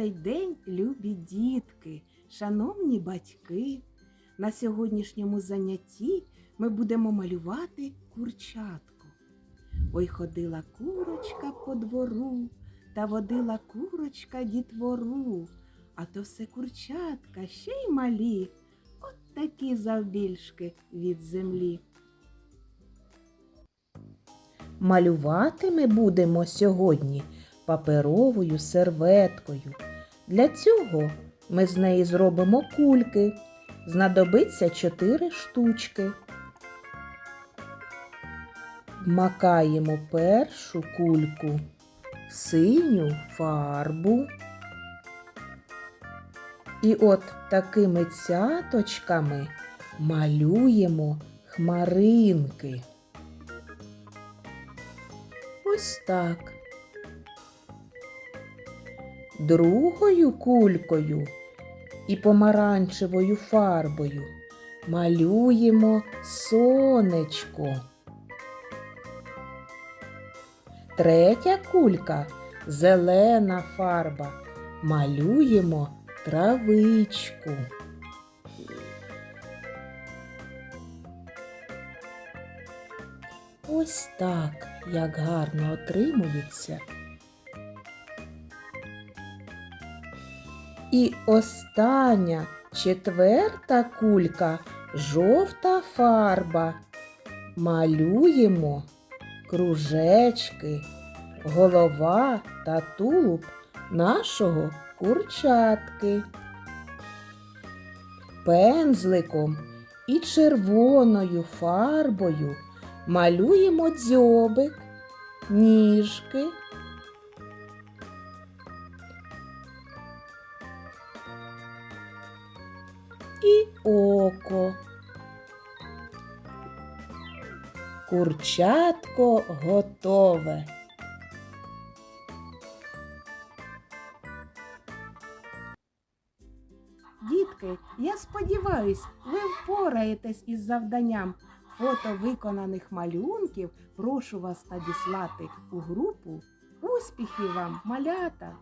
Добрий день, любі дітки, шановні батьки. На сьогоднішньому занятті ми будемо малювати курчатку. Ой ходила курочка по двору та водила курочка дітвору, а то все курчатка ще й малі, от такі завбільшки від землі. Малювати ми будемо сьогодні паперовою серветкою. Для цього ми з неї зробимо кульки. Знадобиться чотири штучки. Вмакаємо першу кульку, синю фарбу. І от такими цяточками малюємо хмаринки. Ось так. Другою кулькою і помаранчевою фарбою малюємо сонечко. Третя кулька зелена фарба. Малюємо травичку. Ось так, як гарно отримується. І остання четверта кулька жовта фарба. Малюємо кружечки, голова та тулуб нашого курчатки. Пензликом і червоною фарбою малюємо дзьобик, ніжки. І око. Курчатко готове. Дітки, я сподіваюсь, ви впораєтесь із завданням. Фото виконаних малюнків прошу вас надіслати у групу. Успіхів вам, малята!